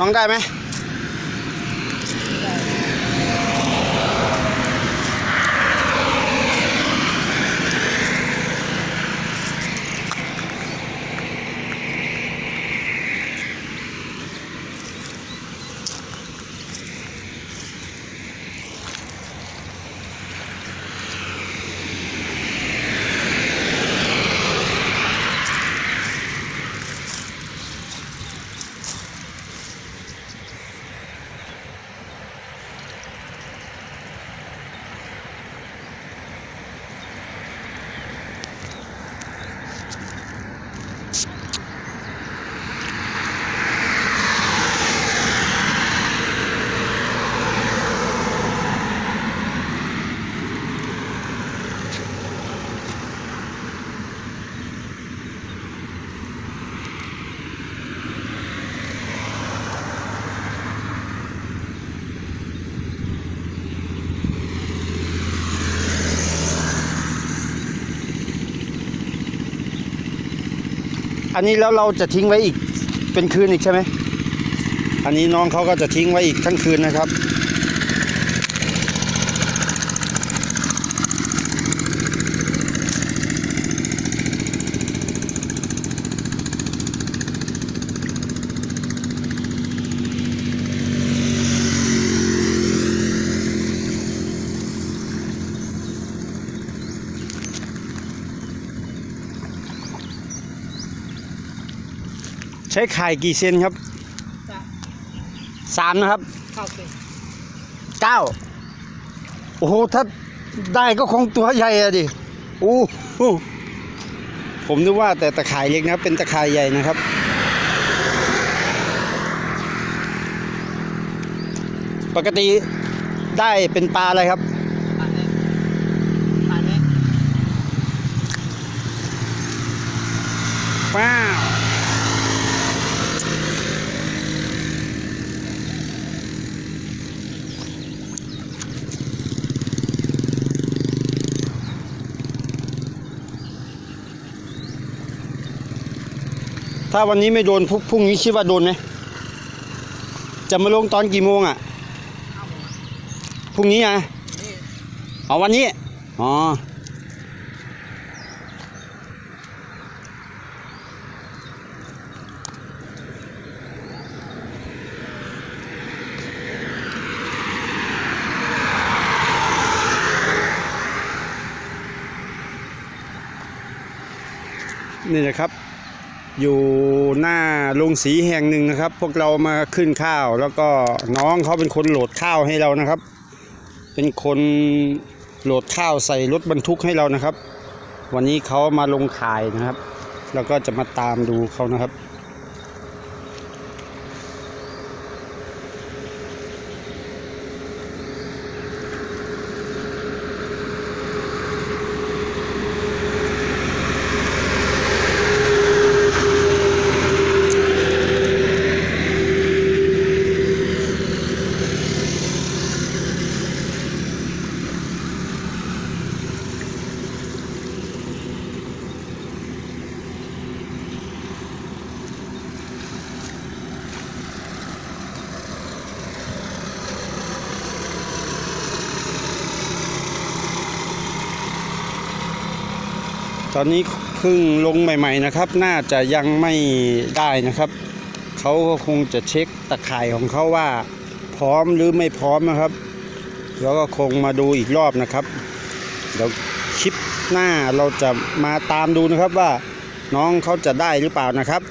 น้องได้ไหม อันนี้แล้วเราจะทิ้งไว้อีกเป็นคืนอีกใช่ไหมอันนี้น้องเขาก็จะทิ้งไว้อีกทั้งคืนนะครับ ใช้ไข่กี่เซนครับสามนะครับเข้าไปเก้าโอ้โห ถ้าได้ก็คงตัวใหญ่อะดิโอ้ผมนึกว่าแต่ตะข่ายเล็กนะเป็นตะข่ายใหญ่นะครับ ปกติได้เป็นปลาอะไรครับ ปาดเลยปาดเลย ว้าว ถ้าวันนี้ไม่โดนพรุ่งนี้คิดว่าโดนไหมจะมาลงตอนกี่โมงอะพรุ่งนี้อะเอาวันนี้อ๋อนี่นะครับ อยู่หน้าโรงสีแห่งหนึ่งนะครับ พวกเรามาขึ้นข้าว แล้วก็น้องเขาเป็นคนโหลดข้าวให้เรานะครับ เป็นคนโหลดข้าวใส่รถบรรทุกให้เรานะครับ วันนี้เขามาลงขายนะครับ แล้วก็จะมาตามดูเขานะครับ ตอนนี้เพิ่งลงใหม่ๆนะครับ น่าจะยังไม่ได้นะครับเขาก็คงจะเช็คตะข่ายของเขาว่า พร้อมหรือไม่พร้อมนะครับ แล้วก็คงมาดูอีกรอบนะครับเดี๋ยวคลิปหน้าเราจะมาตามดูนะครับว่าน้องเขาจะได้หรือเปล่านะครับ